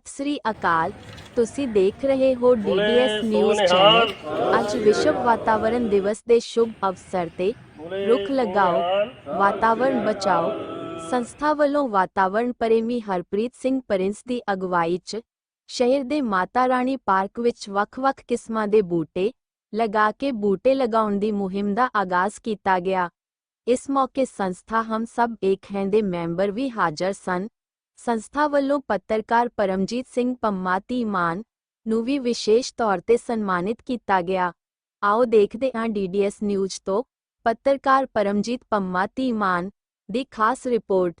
ਸਤਿ ਸ੍ਰੀ ਅਕਾਲ। ਤੁਸੀਂ ਦੇਖ ਰਹੇ ਹੋ ਡੀਡੀਐਸ ਨਿਊਜ਼ ਚੈਨਲ। ਅੱਜ ਵਿਸ਼ਵ ਵਾਤਾਵਰਣ ਦਿਵਸ ਦੇ ਸ਼ੁਭ ਅਵਸਰ ਤੇ ਰੁੱਖ ਲਗਾਓ ਵਾਤਾਵਰਣ ਬਚਾਓ। ਸੰਸਥਾ ਵੱਲੋਂ ਵਾਤਾਵਰਣ ਪ੍ਰੇਮੀ ਹਰਪ੍ਰੀਤ ਸਿੰਘ ਪ੍ਰਿੰਸ ਦੀ ਅਗਵਾਈ 'ਚ ਸ਼ਹਿਰ ਦੇ ਮਾਤਾ ਰਾਣੀ ਪਾਰਕ ਵਿੱਚ ਵੱਖ-ਵੱਖ ਕਿਸਮਾਂ ਦੇ ਬੂਟੇ ਲਗਾ ਕੇ ਬੂਟੇ ਲਗਾਉਣ ਦੀ ਮੁਹਿੰਮ ਦਾ ਆਗਾਜ਼ ਕੀਤਾ ਗਿਆ। ਇਸ ਮੌਕੇ ਸੰਸਥਾ ਹਮ ਸਭ ਏਕ ਹੈ ਦੇ ਮੈਂਬਰ ਵੀ ਹਾਜ਼ਰ ਸਨ। ਸੰਸਥਾ ਵੱਲੋਂ ਪੱਤਰਕਾਰ ਪਰਮਜੀਤ ਸਿੰਘ ਪੰਮਾ ਧੀਮਾਨ ਨੂੰ ਵੀ ਵਿਸ਼ੇਸ਼ ਤੌਰ ਤੇ ਸਨਮਾਨਿਤ ਕੀਤਾ ਗਿਆ। ਆਓ ਦੇਖਦੇ ਹਾਂ ਡੀਡੀਐਸ ਨਿਊਜ਼ ਤੋਂ ਪੱਤਰਕਾਰ ਪਰਮਜੀਤ ਪੰਮਾ ਧੀਮਾਨ ਦੀ ਖਾਸ ਰਿਪੋਰਟ।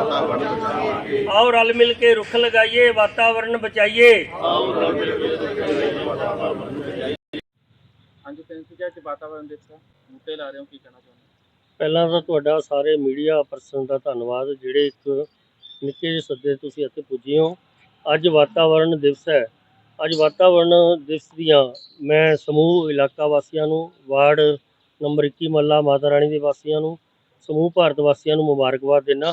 ਸੁੱਖ ਇੱਕ ਰੁੱਖ 100 ਸੁੱਖ ਘਰ ਘਰ ਰੁੱਖ ਲਗਾਵਾਂਗੇ ਵਾਤਾਵਰਣ ਬਚਾਵਾਂਗੇ। ਘਰ ਘਰ ਰੁੱਖ ਲਗਾਵਾਂਗੇ ਵਾਤਾਵਰਣ ਬਚਾਵਾਂਗੇ ਘਰ ਘਰ ਰੁੱਖ ਲਗਾਵਾਂਗੇ ਵਾਤਾਵਰਣ ਬਚਾਵਾਂਗੇ ਘਰ ਘਰ ਰੁੱਖ ਲਗਾਵਾਂਗੇ ਵਾਤਾਵਰਣ ਬਚਾਵਾਂਗੇ ਆਓ ਰਲ ਮਿਲ ਕੇ ਰੁੱਖ ਲਗਾਈਏ ਵਾਤਾਵਰਣ ਬਚਾਈਏ। ਆਓ ਰਲ ਮਿਲ ਕੇ ਹਾਂਜੀ ਵਾਤਾਵਰਣ ਬੂਟੇ ਲਾ ਰਹੇ ਹੋ ਕਹਿਣਾ ਚਾਹੁੰਦੇ ਪਹਿਲਾਂ ਤਾਂ ਤੁਹਾਡਾ ਸਾਰੇ ਮੀਡੀਆ ਪਰਸਨ ਦਾ ਧੰਨਵਾਦ ਜਿਹੜੇ ਇੱਕ ਨਿੱਕੇ ਜਿਹੇ ਸੱਦੇ ਤੁਸੀਂ ਇੱਥੇ ਪੁੱਜੇ ਹੋ। ਅੱਜ ਵਾਤਾਵਰਣ ਦਿਵਸ ਹੈ। ਅੱਜ ਵਾਤਾਵਰਣ ਦਿਵਸ ਦੀਆਂ ਮੈਂ ਸਮੂਹ ਇਲਾਕਾ ਵਾਸੀਆਂ ਨੂੰ ਵਾਰਡ ਨੰਬਰ 21 ਮੱਲਾ ਮਾਤਾ ਰਾਣੀ ਦੇ ਵਾਸੀਆਂ ਨੂੰ ਸਮੂਹ ਭਾਰਤ ਵਾਸੀਆਂ ਨੂੰ ਮੁਬਾਰਕਬਾਦ ਦਿੰਦਾ।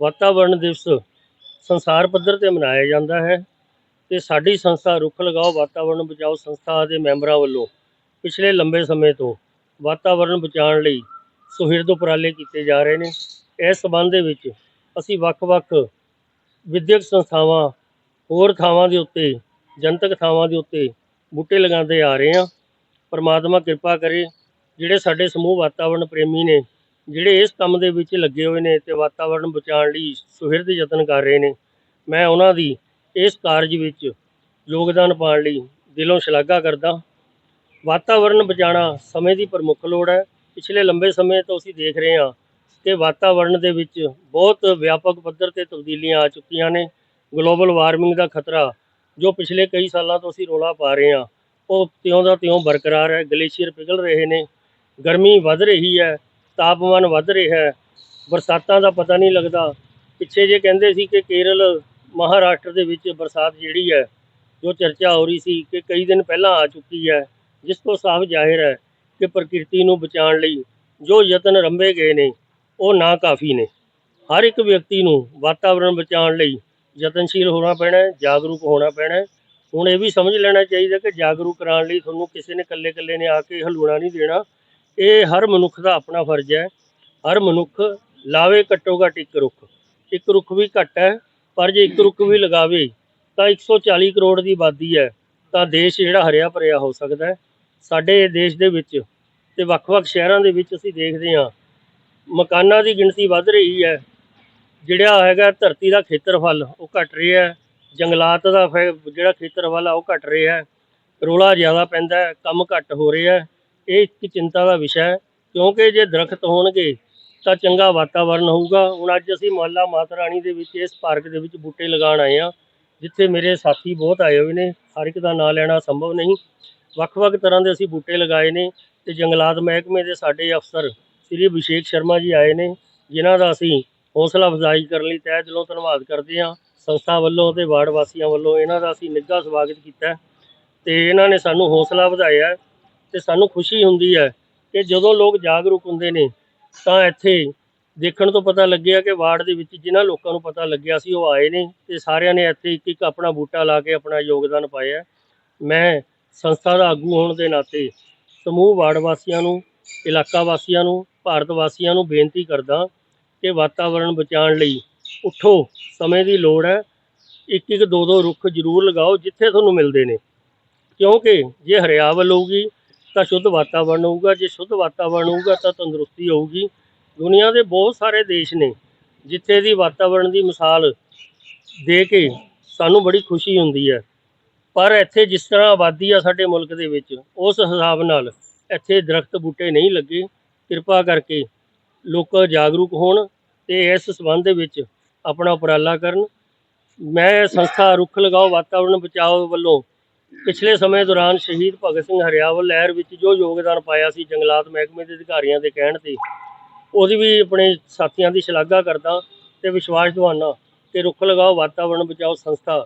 ਵਾਤਾਵਰਣ ਦਿਵਸ ਸੰਸਾਰ ਪੱਧਰ ਤੇ ਮਨਾਇਆ ਜਾਂਦਾ ਹੈ ਤੇ ਸਾਡੀ ਸੰਸਥਾ ਰੁੱਖ ਲਗਾਓ ਵਾਤਾਵਰਣ ਬਚਾਓ ਸੰਸਥਾ ਦੇ ਮੈਂਬਰਾਂ ਵੱਲੋਂ ਪਿਛਲੇ ਲੰਬੇ ਸਮੇਂ ਤੋਂ ਵਾਤਾਵਰਣ ਬਚਾਉਣ ਲਈ ਸੁਹਿਰਦ ਉਪਰਾਲੇ ਕੀਤੇ ਜਾ ਰਹੇ ਨੇ। ਇਸ ਸਬੰਧ ਦੇ ਵਿੱਚ ਅਸੀਂ ਵੱਖ-ਵੱਖ ਵਿਦਿਅਕ ਸੰਸਥਾਵਾਂ, ਹੋਰ ਥਾਵਾਂ ਦੇ ਉੱਤੇ, ਜਨਤਕ ਥਾਵਾਂ ਦੇ ਉੱਤੇ ਬੂਟੇ ਲਗਾਉਂਦੇ ਆ ਰਹੇ ਹਾਂ। ਪਰਮਾਤਮਾ ਕਿਰਪਾ ਕਰੇ, ਜਿਹੜੇ ਸਾਡੇ ਸਮੂਹ ਵਾਤਾਵਰਣ ਪ੍ਰੇਮੀ ਨੇ ਜਿਹੜੇ ਇਸ ਕੰਮ ਦੇ ਵਿੱਚ ਲੱਗੇ ਹੋਏ ਨੇ ਤੇ ਵਾਤਾਵਰਣ ਬਚਾਉਣ ਲਈ ਸੁਹਿਰਦ ਯਤਨ ਕਰ ਰਹੇ ਨੇ, ਮੈਂ ਉਹਨਾਂ ਦੀ ਇਸ ਕਾਰਜ ਵਿੱਚ ਯੋਗਦਾਨ ਪਾਉਣ ਲਈ ਦਿਲੋਂ ਸ਼ਲਾਘਾ ਕਰਦਾ ਵਾਤਾਵਰਣ ਬਚਾਉਣਾ ਸਮੇਂ ਦੀ ਪ੍ਰਮੁੱਖ ਲੋੜ ਹੈ। ਪਿਛਲੇ ਲੰਬੇ ਸਮੇਂ ਤੋਂ ਅਸੀਂ ਦੇਖ ਰਹੇ ਹਾਂ ਕਿ ਵਾਤਾਵਰਣ ਦੇ ਵਿੱਚ ਬਹੁਤ ਵਿਆਪਕ ਪੱਧਰ ਤੇ ਤਬਦੀਲੀਆਂ ਆ ਚੁੱਕੀਆਂ ਨੇ। ਗਲੋਬਲ ਵਾਰਮਿੰਗ ਦਾ ਖਤਰਾ ਜੋ ਪਿਛਲੇ ਕਈ ਸਾਲਾਂ ਤੋਂ ਅਸੀਂ ਰੋਲਾ ਪਾ ਰਹੇ ਹਾਂ, ਉਹ ਤਿਉਂ ਦਾ ਤਿਉਂ ਬਰਕਰਾਰ ਹੈ। ਗਲੇਸ਼ੀਅਰ ਪਿਘਲ ਰਹੇ ਨੇ। ਗਰਮੀ ਵੱਧ ਰਹੀ ਹੈ। ਤਾਪਮਾਨ ਵੱਧ ਰਿਹਾ ਹੈ। ਬਰਸਾਤਾਂ ਦਾ ਪਤਾ ਨਹੀਂ ਲੱਗਦਾ। ਪਿੱਛੇ ਜੇ ਕਹਿੰਦੇ ਸੀ ਕਿ ਕੇਰਲ ਮਹਾਰਾਸ਼ਟਰ ਦੇ ਵਿੱਚ ਬਰਸਾਤ ਜਿਹੜੀ ਹੈ, ਜੋ ਚਰਚਾ ਹੋ ਰਹੀ ਸੀ ਕਿ ਕਈ ਦਿਨ ਪਹਿਲਾਂ ਆ ਚੁੱਕੀ ਹੈ, ਜਿਸ ਤੋਂ ਸਾਫ਼ ਜ਼ਾਹਿਰ ਹੈ ਕਿ ਪ੍ਰਕਿਰਤੀ ਨੂੰ ਬਚਾਉਣ ਲਈ ਜੋ ਯਤਨ ਰੰਭੇ ਗਏ ਨੇ, ਉਹ ਨਾ ਕਾਫੀ ਨੇ। ਹਰ ਇੱਕ ਵਿਅਕਤੀ ਨੂੰ ਵਾਤਾਵਰਣ ਬਚਾਉਣ ਲਈ ਯਤਨਸ਼ੀਲ ਹੋਣਾ ਪੈਣਾ ਹੈ, ਜਾਗਰੂਕ ਹੋਣਾ ਪੈਣਾ ਹੈ। ਹੁਣ ਇਹ ਵੀ ਸਮਝ ਲੈਣਾ ਚਾਹੀਦਾ ਕਿ ਜਾਗਰੂਕ ਕਰਾਉਣ ਲਈ ਤੁਹਾਨੂੰ ਕਿਸੇ ਨੇ ਇਕੱਲੇ-ਇਕੱਲੇ ਨੇ ਆ ਕੇ ਹਲੂਣਾ ਨਹੀਂ ਦੇਣਾ। ਇਹ ਹਰ ਮਨੁੱਖ ਦਾ ਆਪਣਾ ਫਰਜ਼ ਹੈ, ਹਰ ਮਨੁੱਖ ਲਾਵੇ ਘੱਟੋ ਘੱਟ ਇੱਕ ਰੁੱਖ। ਇੱਕ ਰੁੱਖ ਵੀ ਘੱਟ ਹੈ, ਪਰ ਜੇ ਇੱਕ ਰੁੱਖ ਵੀ ਲਗਾਵੇ, ਤਾਂ 140 ਕਰੋੜ ਦੀ ਆਬਾਦੀ ਹੈ। ਤਾਂ ਦੇਸ਼ ਜਿਹੜਾ ਹਰਿਆ ਭਰਿਆ ਹੋ ਸਕਦਾ ਹੈ। ਸਾਡੇ ਦੇਸ਼ ਦੇ ਵਿੱਚ ਤੇ ਵੱਖ-ਵੱਖ ਸ਼ਹਿਰਾਂ ਦੇ ਵਿੱਚ ਅਸੀਂ ਦੇਖਦੇ ਹਾਂ, ਮਕਾਨਾਂ ਦੀ ਗਿਣਤੀ ਵੱਧ ਰਹੀ ਹੈ। ਜਿਹੜਾ ਹੈਗਾ ਧਰਤੀ ਦਾ ਖੇਤਰਫਲ, ਉਹ ਘਟ ਰਿਹਾ ਹੈ। ਜੰਗਲਾਤ ਦਾ ਫੈ- ਜਿਹੜਾ ਖੇਤਰਫਲ ਆ, ਉਹ ਘਟ ਰਿਹਾ ਹੈ। ਰੋਲਾ ਜ਼ਿਆਦਾ ਪੈਂਦਾ ਹੈ, ਕੰਮ ਘੱਟ ਹੋ ਰਿਹਾ ਹੈ। ਇਹ ਇੱਕ ਚਿੰਤਾ ਦਾ ਵਿਸ਼ਾ ਹੈ, ਕਿਉਂਕਿ ਜੇ ਦਰਖਤ ਹੋਣਗੇ ਤਾਂ ਚੰਗਾ ਵਾਤਾਵਰਨ ਹੋਊਗਾ। ਹੁਣ ਅੱਜ ਅਸੀਂ ਮੁਹੱਲਾ ਮਾਤਾ ਰਾਣੀ ਦੇ ਵਿੱਚ ਇਸ ਪਾਰਕ ਦੇ ਵਿੱਚ ਬੂਟੇ ਲਗਾਉਣ ਆਏ ਹਾਂ, ਜਿੱਥੇ ਮੇਰੇ ਸਾਥੀ ਬਹੁਤ ਆਏ ਹੋਏ ਨੇ। ਹਰ ਇੱਕ ਦਾ ਨਾਂ ਲੈਣਾ ਸੰਭਵ ਨਹੀਂ। ਵੱਖ-ਵੱਖ ਤਰ੍ਹਾਂ ਦੇ ਅਸੀਂ ਬੂਟੇ ਲਗਾਏ ਨੇ ਤੇ ਜੰਗਲਾਤ ਮਹਿਕਮੇ ਦੇ ਸਾਡੇ ਅਫਸਰ ਸ੍ਰੀ ਅਭਿਸ਼ੇਕ ਸ਼ਰਮਾ ਜੀ ਆਏ ਨੇ, ਜਿਨ੍ਹਾਂ ਦਾ ਅਸੀਂ ਹੌਸਲਾ ਅਫਜ਼ਾਈ ਕਰਨ ਲਈ ਤਹਿ ਦਿਲੋਂ ਧੰਨਵਾਦ ਕਰਦੇ ਹਾਂ। ਸੰਸਥਾ ਵੱਲੋਂ ਤੇ ਵਾਰਡ ਵਾਸੀਆਂ ਵੱਲੋਂ ਇਹਨਾਂ ਦਾ ਅਸੀਂ ਨਿੱਘਾ ਸਵਾਗਤ ਕੀਤਾ ਹੈ ਤੇ ਇਹਨਾਂ ਨੇ ਸਾਨੂੰ ਹੌਸਲਾ ਵਧਾਇਆ ਤੇ ਸਾਨੂੰ ਖੁਸ਼ੀ ਹੁੰਦੀ ਹੈ ਕਿ ਜਦੋਂ ਲੋਕ ਜਾਗਰੂਕ ਹੁੰਦੇ ਨੇ, ਤਾਂ ਇੱਥੇ ਦੇਖਣ ਤੋਂ ਪਤਾ ਲੱਗਿਆ ਕਿ ਵਾਰਡ ਦੇ ਵਿੱਚ ਜਿਨ੍ਹਾਂ ਲੋਕਾਂ ਨੂੰ ਪਤਾ ਲੱਗਿਆ ਸੀ, ਉਹ ਆਏ ਨੇ ਤੇ ਸਾਰਿਆਂ ਨੇ ਇੱਥੇ ਇੱਕ ਇੱਕ ਆਪਣਾ ਬੂਟਾ ਲਾ ਕੇ ਆਪਣਾ ਯੋਗਦਾਨ ਪਾਇਆ। ਮੈਂ ਸੰਸਥਾ ਦਾ ਆਗੂ ਹੋਣ ਦੇ ਨਾਤੇ ਸਮੂਹ ਵਾਰਡ ਵਾਸੀਆਂ ਨੂੰ, ਇਲਾਕਾ ਵਾਸੀਆਂ ਨੂੰ, ਭਾਰਤ ਵਾਸੀਆਂ ਨੂੰ ਬੇਨਤੀ ਕਰਦਾ ਕਿ ਵਾਤਾਵਰਣ ਬਚਾਉਣ ਲਈ ਉੱਠੋ, ਸਮੇਂ ਦੀ ਲੋੜ ਹੈ। ਇੱਕ ਇੱਕ ਦੋ ਦੋ ਰੁੱਖ ਜ਼ਰੂਰ ਲਗਾਓ ਜਿੱਥੇ ਤੁਹਾਨੂੰ ਮਿਲਦੇ ਨੇ। ਕਿਉਂਕਿ ਜੇ ਹਰਿਆਵਲ ਹੋਊਗੀ ਤਾਂ ਸ਼ੁੱਧ ਵਾਤਾਵਰਣ ਹੋਊਗਾ, ਜੇ ਸ਼ੁੱਧ ਵਾਤਾਵਰਣ ਹੋਊਗਾ ਤਾਂ ਤੰਦਰੁਸਤੀ ਹੋਊਗੀ। ਦੁਨੀਆ ਦੇ ਬਹੁਤ ਸਾਰੇ ਦੇਸ਼ ਨੇ ਜਿੱਥੇ ਦੀ ਵਾਤਾਵਰਣ ਦੀ ਮਿਸਾਲ ਦੇ ਕੇ ਸਾਨੂੰ ਬੜੀ ਖੁਸ਼ੀ ਹੁੰਦੀ ਹੈ। ਪਰ ਇੱਥੇ ਜਿਸ ਤਰ੍ਹਾਂ ਆਬਾਦੀ ਆ ਸਾਡੇ ਮੁਲਕ ਦੇ ਵਿੱਚ, ਉਸ ਹਿਸਾਬ ਨਾਲ ਇੱਥੇ ਦਰਖਤ ਬੂਟੇ ਨਹੀਂ ਲੱਗੇ। ਕਿਰਪਾ ਕਰਕੇ ਲੋਕ ਜਾਗਰੂਕ ਹੋਣ ਤੇ ਇਸ ਸਬੰਧ ਦੇ ਵਿੱਚ ਆਪਣਾ ਉਪਰਾਲਾ ਕਰਨ। ਮੈਂ ਸੰਸਥਾ ਰੁੱਖ ਲਗਾਓ ਵਾਤਾਵਰਣ ਬਚਾਓ ਵੱਲੋਂ ਪਿਛਲੇ ਸਮੇਂ ਦੌਰਾਨ ਸ਼ਹੀਦ ਭਗਤ ਸਿੰਘ ਹਰਿਆਵਲ ਲਹਿਰ ਵਿੱਚ ਜੋ ਯੋਗਦਾਨ ਪਾਇਆ ਸੀ ਜੰਗਲਾਤ ਮਹਿਕਮੇ ਦੇ ਅਧਿਕਾਰੀਆਂ ਦੇ ਕਹਿਣ ਤੇ, ਉਹਦੀ ਵੀ ਆਪਣੇ ਸਾਥੀਆਂ ਦੀ ਸ਼ਲਾਘਾ ਕਰਦਾ ਤੇ ਵਿਸ਼ਵਾਸ ਦਿਵਾਨਾ ਕਿ ਰੁੱਖ ਲਗਾਓ, ਵਾਤਾਵਰਣ ਬਚਾਓ, ਸੰਸਥਾ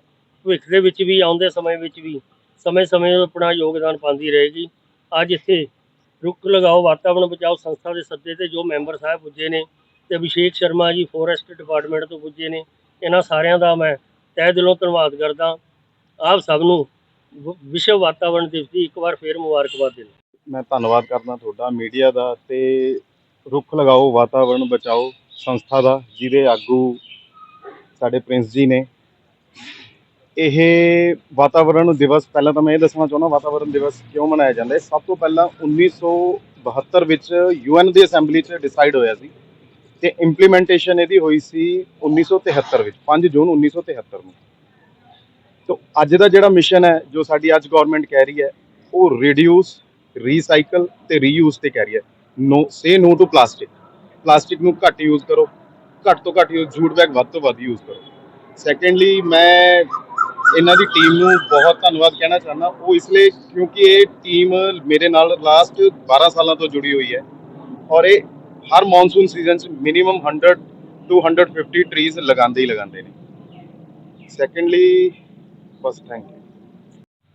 ਭਵਿੱਖ ਦੇ ਵਿੱਚ ਵੀ, ਆਉਂਦੇ ਸਮੇਂ ਵਿੱਚ ਵੀ, ਸਮੇਂ-ਸਮੇਂ ਆਪਣਾ ਯੋਗਦਾਨ ਪਾਉਂਦੀ ਰਹੇਗੀ। ਅੱਜ ਇੱਥੇ ਰੁੱਖ ਲਗਾਓ, ਵਾਤਾਵਰਣ ਬਚਾਓ, ਸੰਸਥਾ ਦੇ ਸੱਦੇ ਤੇ ਜੋ ਮੈਂਬਰ ਸਾਹਿਬ ਪੁੱਜੇ ਨੇ ਤੇ ਅਭਿਸ਼ੇਕ ਸ਼ਰਮਾ ਜੀ, ਫੋਰੈਸਟ ਡਿਪਾਰਟਮੈਂਟ ਤੋਂ ਪੁੱਜੇ ਨੇ, ਇਹਨਾਂ ਸਾਰਿਆਂ ਦਾ ਮੈਂ ਤਹਿ ਦਿਲੋਂ ਧੰਨਵਾਦ ਕਰਦਾ। ਆਪ ਸਭ ਨੂੰ ਵ- ਵਿਸ਼ਵ ਵਾਤਾਵਰਣ ਦਿਵਸ ਦੀ ਇੱਕ ਵਾਰ ਫੇਰ ਮੁਬਾਰਕਬਾਦ ਦਿੰਦਾ ਮੈਂ ਧੰਨਵਾਦ ਕਰਦਾ ਤੁਹਾਡਾ, ਮੀਡੀਆ ਦਾ ਤੇ ਰੁੱਖ ਲਗਾਓ, ਵਾਤਾਵਰਣ ਬਚਾਓ, ਸੰਸਥਾ ਦਾ, ਜਿਹਦੇ ਆਗੂ ਸਾਡੇ ਪ੍ਰਿੰਸ ਜੀ ਨੇ। ਇਹ ਵਾਤਾਵਰਣ ਦਿਵਸ, ਪਹਿਲਾਂ ਤਾਂ ਮੈਂ ਇਹ ਦੱਸਣਾ ਚਾਹੁੰਦਾ, ਵਾਤਾਵਰਣ ਦਿਵਸ ਕਿਉਂ ਮਨਾਇਆ ਜਾਂਦਾ? ਹੈ ਸਭ ਤੋਂ ਪਹਿਲਾਂ 1972 ਵਿੱਚ ਯੂਐਨ ਦੀ ਅਸੈਂਬਲੀ 'ਚ ਡਿਸਾਈਡ ਹੋਇਆ ਸੀ ਤੇ ਇੰਪਲੀਮੈਂਟੇਸ਼ਨ ਇਹਦੀ ਹੋਈ ਸੀ 1973 ਵਿੱਚ 5 ਜੂਨ 1973 ਨੂੰ। ਤੋਂ ਅੱਜ ਦਾ ਜਿਹੜਾ ਮਿਸ਼ਨ ਹੈ, ਜੋ ਸਾਡੀ ਅੱਜ ਗਵਰਨਮੈਂਟ ਕਹਿ ਰਹੀ ਹੈ, ਉਹ ਰਿਡਿਊਸ ਰੀਸਾਈਕਲ ਤੇ ਰੀਯੂਜ਼ ਤੇ ਕਹਿ ਰਹੀ ਹੈ। No say no to plastic plastic ਨੂੰ ਘੱਟ ਯੂਜ਼ ਕਰੋ। ਘੱਟ ਤੋਂ ਘੱਟ ਯੂਜ਼ ਜੂਟ ਬੈਗ ਵੱਧ ਤੋਂ ਵੱਧ ਯੂਜ਼ ਕਰੋ। ਸੈਕੰਡਲੀ ਮੈਂ ਇਹਨਾਂ ਦੀ ਟੀਮ ਨੂੰ ਬਹੁਤ ਧੰਨਵਾਦ ਕਹਿਣਾ ਚਾਹੁੰਦਾ। ਉਹ ਇਸ ਲਈ ਕਿਉਂਕਿ ਇਹ ਟੀਮ ਮੇਰੇ ਨਾਲ ਲਾਸਟ 12 ਸਾਲਾਂ ਤੋਂ ਜੁੜੀ ਹੋਈ ਹੈ। ਔਰ ਇਹ ਹਰ ਮੌਨਸੂਨ ਸੀਜ਼ਨ 'ਚ ਮਿਨੀਮਮ 100 ਟੂ 150 ਟਰੀਜ਼ ਲਗਾਉਂਦੇ ਹੀ ਲਗਾਉਂਦੇ ਨੇ। ਸੈਕੰਡਲੀ ਬਸ ਥੈਂਕ ਯੂ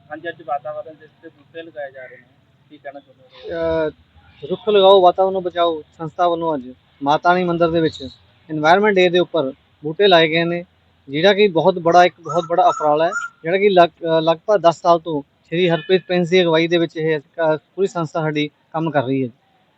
ਹਾਂਜੀ ਅੱਜ ਵਾਤਾਵਰਣ ਦੇ ਉੱਤੇ ਬੂਟੇ ਲਗਾਏ ਜਾ ਰਹੇ ਨੇ। ਕੀ ਕਹਿਣਾ ਚਾਹੁੰਦੇ ਹੋ? ਰੁੱਖ ਲਗਾਓ ਵਾਤਾਵਰਣ ਨੂੰ ਬਚਾਓ ਸੰਸਥਾ ਵੱਲੋਂ ਅੱਜ ਮਾਤਾਣੀ ਮੰਦਿਰ ਦੇ ਵਿੱਚ এনवायरमेंट ਡੇ ਦੇ ਉੱਪਰ ਬੂਟੇ ਲਾਏ ਗਏ ਨੇ ਜਿਹੜਾ ਕਿ ਬਹੁਤ ਬੜਾ ਇੱਕ ਬਹੁਤ ਬੜਾ ਅਫਰਾਲਾ ਹੈ ਜਿਹੜਾ ਕਿ ਲਗਭਗ 10 ਸਾਲ ਤੋਂ ਸ਼੍ਰੀ ਹਰਪ੍ਰੀਤ ਪੈਂਸ ਦੀ ਅਗਵਾਈ ਦੇ ਵਿੱਚ ਇਹ ਪੂਰੀ ਸੰਸਥਾ ਸਾਡੀ ਕੰਮ ਕਰ ਰਹੀ ਹੈ।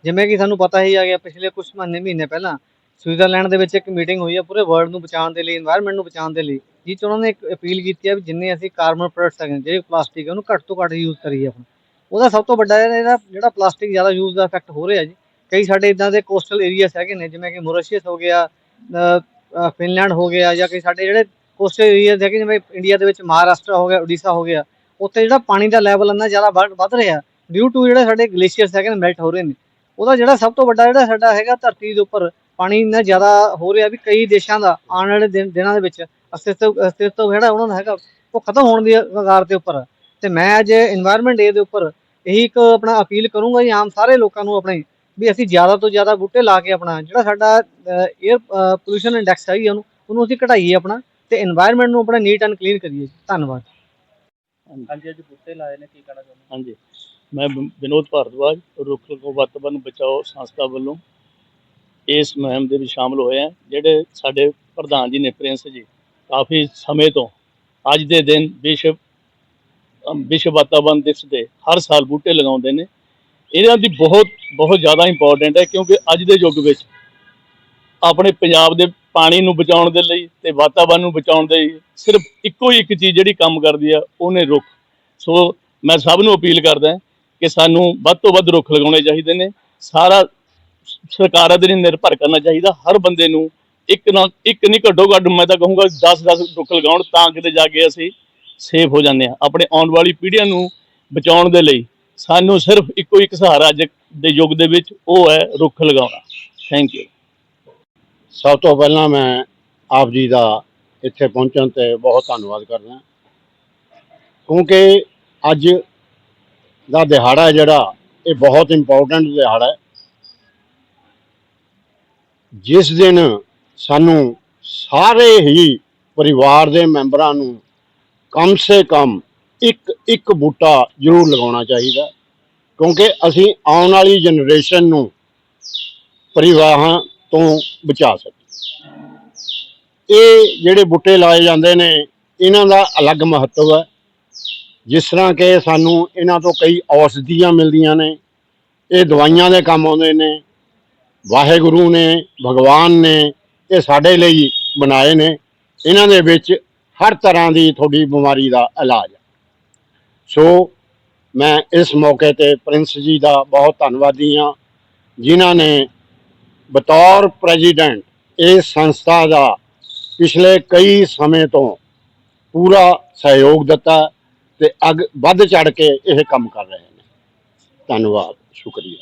ਜਿਵੇਂ ਕਿ ਸਾਨੂੰ ਪਤਾ ਹੀ ਆ ਗਿਆ ਪਿਛਲੇ ਕੁਝ ਮਹੀਨੇ ਮਹੀਨੇ ਪਹਿਲਾਂ ਸਵਿਟਜ਼ਰਲੈਂਡ ਦੇ ਵਿੱਚ ਇੱਕ ਮੀਟਿੰਗ ਹੋਈ ਹੈ ਪੂਰੇ ਵਰਲਡ ਨੂੰ ਬਚਾਉਣ ਦੇ ਲਈ এনवायरमेंट ਨੂੰ ਬਚਾਉਣ ਦੇ ਲਈ। ਜਿਸ 'ਚ ਉਹਨਾਂ ਨੇ ਇੱਕ ਅਪੀਲ ਕੀਤੀ ਹੈ ਵੀ ਜਿੰਨੇ ਅਸੀਂ ਕਾਰਬਨ ਪ੍ਰੋਡਕਟਸ ਹੈਗੇ ਨੇ, ਜਿਹੜੇ ਪਲਾਸਟਿਕ ਹੈ ਉਹਨੂੰ ਘੱਟ ਤੋਂ ਘੱਟ ਯੂਜ਼ ਕਰੀਏ ਆਪਾਂ। ਉਹਦਾ ਸਭ ਤੋਂ ਵੱਡਾ ਜਿਹੜਾ ਇਹਦਾ ਜਿਹੜਾ ਪਲਾਸਟਿਕ ਜ਼ਿਆਦਾ ਯੂਜ਼ ਦਾ ਇਫੈਕਟ ਹੋ ਰਿਹਾ ਜੀ। ਕਈ ਸਾਡੇ ਇਦਾਂ ਦੇ ਕੋਸਟਲ ਏਰੀਆਸ ਹੈਗੇ ਨੇ ਜਿਵੇਂ ਕਿ ਮੋਰੀਸ਼ੀਅਸ ਹੋ ਗਿਆ ਅ, ਅ, ਫਿਨਲੈਂਡ ਹੋ ਗਿਆ ਜਾਂ ਕਿ ਸਾਡੇ ਜਿਹੜੇ ਕੋਸਟਲ ਏਰੀਆਸ ਹੈਗੇ ਜਿਵੇਂ ਇੰਡੀਆ ਦੇ ਵਿੱਚ ਮਹਾਰਾਸ਼ਟਰ ਹੋ ਗਿਆ ਉੜੀਸਾ ਹੋ ਗਿਆ ਉੱਥੇ ਜਿਹੜਾ ਪਾਣੀ ਦਾ ਲੈਵਲ ਇੰਨਾ ਜ਼ਿਆਦਾ ਵੱਧ ਵੱਧ ਰਿਹਾ ਡਿਊ ਟੂ ਜਿਹੜੇ ਸਾਡੇ ਗਲੇਸ਼ੀਅਰਸ ਹੈਗੇ ਨੇ ਮੈਲਟ ਹੋ ਰਹੇ ਨੇ। ਉਹਦਾ ਜਿਹੜਾ ਸਭ ਤੋਂ ਵੱਡਾ ਜਿਹੜਾ ਸਾਡਾ ਹੈਗਾ ਧਰਤੀ ਦੇ ਉੱਪਰ ਪਾਣੀ ਇੰਨਾ ਜ਼ਿਆਦਾ ਹੋ ਰਿਹਾ ਵੀ ਕਈ ਦੇਸ਼ਾਂ ਦਾ ਆਉਣ ਵਾਲੇ ਦਿਨ- ਦਿਨਾਂ ਦੇ ਵਿੱਚ ਅਸਤਿਤਵ ਅਸਤਿਤਵ ਜਿਹੜਾ ਉਹਨਾਂ ਦਾ ਹੈਗਾ ਉਹ ਖਤਮ ਹੋਣ ਦੀ ਕਗਾਰ ਤੇ ਉੱਪਰ। ਤੇ ਮੈਂ ਅੱਜ এনवायरमेंट ਦੇ ਉੱਪਰ ਇਹੀ ਇੱਕ ਆਪਣਾ ਅਪੀਲ ਕਰੂੰਗਾ ਜੀ ਆਮ ਸਾਰੇ ਲੋਕਾਂ ਨੂੰ ਆਪਣੇ ਵੀ ਅਸੀਂ ਜ਼ਿਆਦਾ ਤੋਂ ਜ਼ਿਆਦਾ ਬੂਟੇ ਲਾ ਕੇ ਆਪਣਾ ਜਿਹੜਾ ਸਾਡਾ 에ਅਰ ਪੋਲੂਸ਼ਨ ਇੰਡੈਕਸ ਹੈਗੀ ਉਹਨੂੰ ਉਹਨੂੰ ਅਸੀਂ ਘਟਾਈਏ ਆਪਣਾ ਤੇ এনवायरमेंट ਨੂੰ ਆਪਣਾ ਨੀਟ ਐਂਡ ਕਲੀਨ ਕਰੀਏ ਧੰਨਵਾਦ। ਹਾਂਜੀ। ਅੱਜ ਬੂਟੇ ਲਾਏ ਨੇ ਕੀ ਕਹਿਣਾ ਚਾਹੁੰਦੇ? ਹਾਂਜੀ। ਮੈਂ ਵਿਨੋਦ ਭਾਰਦਵਾਜ ਰੁੱਖ ਵਾਤਾਵਰਨ ਬਚਾਓ ਸੰਸਥਾ ਵੱਲੋਂ ਇਸ ਮੁਹਿੰਮ ਦੇ ਵਿੱਚ ਸ਼ਾਮਲ ਹੋਏ ਆ ਜਿਹੜੇ ਸਾਡੇ ਪ੍ਰਧਾਨ ਜੀ ਨੇ ਪ੍ਰਿੰਸ ਜੀ ਕਾਫੀ ਸਮੇਂ ਤੋਂ ਅੱਜ ਦੇ ਦਿਨ ਵਿਸ਼ਵ ਵਿਸ਼ਵ ਵਾਤਾਵਰਨ ਦਿਵਸ ਦੇ ਹਰ ਸਾਲ ਬੂਟੇ ਲਗਾਉਂਦੇ ਨੇ। ਇਹਨਾਂ ਦੀ ਬਹੁਤ ਬਹੁਤ ਜ਼ਿਆਦਾ ਇੰਪੋਰਟੈਂਟ ਹੈ ਕਿਉਂਕਿ ਅੱਜ ਦੇ ਯੁੱਗ ਵਿੱਚ ਆਪਣੇ ਪੰਜਾਬ ਦੇ ਪਾਣੀ ਨੂੰ ਬਚਾਉਣ ਦੇ ਲਈ ਤੇ ਵਾਤਾਵਰਨ ਨੂੰ ਬਚਾਉਣ ਦੇ ਲਈ ਸਿਰਫ ਇੱਕੋ ਹੀ ਇੱਕ ਚੀਜ਼ ਜਿਹੜੀ ਕੰਮ ਕਰਦੀ ਆ ਉਹਨੇ ਰੁੱਖ। ਸੋ ਮੈਂ ਸਭ ਨੂੰ ਅਪੀਲ ਕਰਦਾ ਕਿ ਸਾਨੂੰ ਵੱਧ ਤੋਂ ਵੱਧ ਰੁੱਖ ਲਗਾਉਣੇ ਚਾਹੀਦੇ ਨੇ। ਸਾਰਾ ਸਰਕਾਰਾਂ ਦੇ ਨਹੀਂ ਨਿਰਭਰ ਕਰਨਾ ਚਾਹੀਦਾ। ਹਰ ਬੰਦੇ ਨੂੰ ਇੱਕ ਨਾ ਇੱਕ ਨਹੀਂ, ਘੱਟੋ ਘੱਟ ਮੈਂ ਤਾਂ ਕਹੂੰਗਾ 10-10 ਰੁੱਖ ਲਗਾਉਣ ਤਾਂ ਕਿਤੇ ਜਾ ਕੇ ਅਸੀਂ ਸੇਫ ਹੋ ਜਾਂਦੇ ਆ ਆਪਣੇ ਆਉਣ ਵਾਲੀ ਪੀੜ੍ਹੀਆਂ ਨੂੰ ਬਚਾਉਣ ਦੇ ਲਈ ਸਾਨੂੰ ਸਿਰਫ ਇੱਕੋ ਇੱਕ ਸਹਾਰਾ ਅੱਜ ਦੇ ਯੁੱਗ ਦੇ ਵਿੱਚ ਉਹ ਹੈ ਰੁੱਖ ਲਗਾਉਣਾ। ਥੈਂਕ ਯੂ ਸਭ ਤੋਂ ਪਹਿਲਾਂ ਮੈਂ ਆਪ ਜੀ ਦਾ ਇੱਥੇ ਪਹੁੰਚਣ ਤੇ ਬਹੁਤ ਧੰਨਵਾਦ ਕਰਦਾ ਕਿਉਂਕਿ ਅੱਜ ਦਾ ਦਿਹਾੜਾ ਜਿਹੜਾ, ਇਹ ਬਹੁਤ ਇੰਪੋਰਟੈਂਟ ਦਿਹਾੜਾ ਹੈ। ਜਿਸ ਦਿਨ ਸਾਨੂੰ ਸਾਰੇ ਹੀ ਪਰਿਵਾਰ ਦੇ ਮੈਂਬਰਾਂ ਨੂੰ ਕਮ ਸੇ ਕਮ ਇੱਕ ਇੱਕ ਬੂਟਾ ਜ਼ਰੂਰ ਲਗਾਉਣਾ ਚਾਹੀਦਾ। ਕਿਉਂਕਿ ਅਸੀਂ ਆਉਣ ਵਾਲੀ ਜਨਰੇਸ਼ਨ ਨੂੰ ਪਰਿਵਾਹਾਂ ਤੋਂ ਬਚਾ ਸਕੀਏ। ਇਹ ਜਿਹੜੇ ਬੂਟੇ ਲਾਏ ਜਾਂਦੇ ਨੇ, ਇਹਨਾਂ ਦਾ ਅਲੱਗ ਮਹੱਤਵ ਹੈ। ਜਿਸ ਤਰ੍ਹਾਂ ਕਿ ਸਾਨੂੰ ਇਹਨਾਂ ਤੋਂ ਕਈ ਔਸ਼ਧੀਆਂ ਮਿਲਦੀਆਂ ਨੇ, ਇਹ ਦਵਾਈਆਂ ਦੇ ਕੰਮ ਆਉਂਦੇ ਨੇ। ਵਾਹਿਗੁਰੂ ਨੇ, ਭਗਵਾਨ ਨੇ ਇਹ ਸਾਡੇ ਲਈ ਬਣਾਏ ਨੇ। ਇਹਨਾਂ ਦੇ ਵਿੱਚ ਹਰ ਤਰ੍ਹਾਂ ਦੀ ਤੁਹਾਡੀ ਬਿਮਾਰੀ ਦਾ ਇਲਾਜ ਸੋ ਮੈਂ ਇਸ ਮੌਕੇ ਤੇ ਪ੍ਰਿੰਸ ਜੀ ਦਾ ਬਹੁਤ ਧੰਨਵਾਦੀ ਹਾਂ, ਜਿਨ੍ਹਾਂ ਨੇ ਬਤੌਰ ਪ੍ਰੈਜ਼ੀਡੈਂਟ ਇਸ ਸੰਸਥਾ ਦਾ ਪਿਛਲੇ ਕਈ ਸਮੇਂ ਤੋਂ ਪੂਰਾ ਸਹਿਯੋਗ ਦਿੱਤਾ ਤੇ ਅੱਗ ਵੱਧ ਚੜ ਕੇ ਇਹ ਕੰਮ ਕਰ ਰਹੇ ਨੇ। ਧੰਨਵਾਦ, ਸ਼ੁਕਰੀਆ।